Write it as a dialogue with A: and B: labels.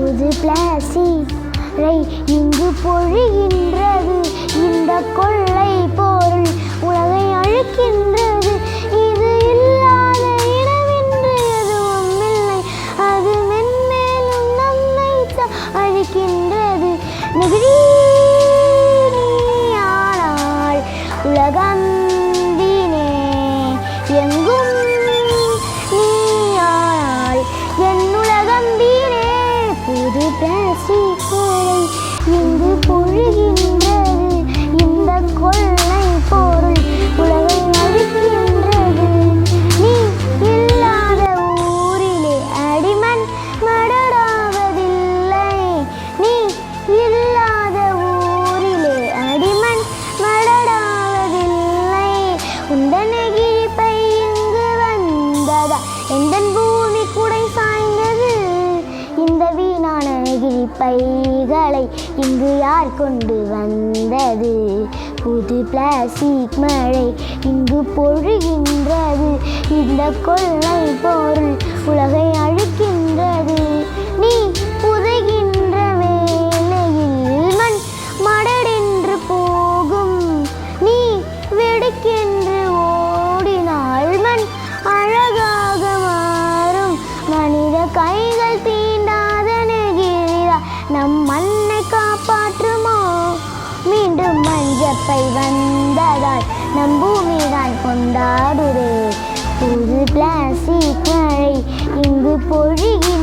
A: புது பிளாசி இங்கு பொழிகின்றது. இந்த கொள்ளை போ பைகளை இங்கு யார் கொண்டு வந்தது? புது பிளாஸ்டிக் மழை இங்கு பொழுகின்றது. இந்த கொள்கை பொருள் உலகை அழி அப்பை வந்ததால் நம் பூமி தான் கொண்டாடுதே. புது பிளாஸ்டிக் மழை இங்கு பொழுகி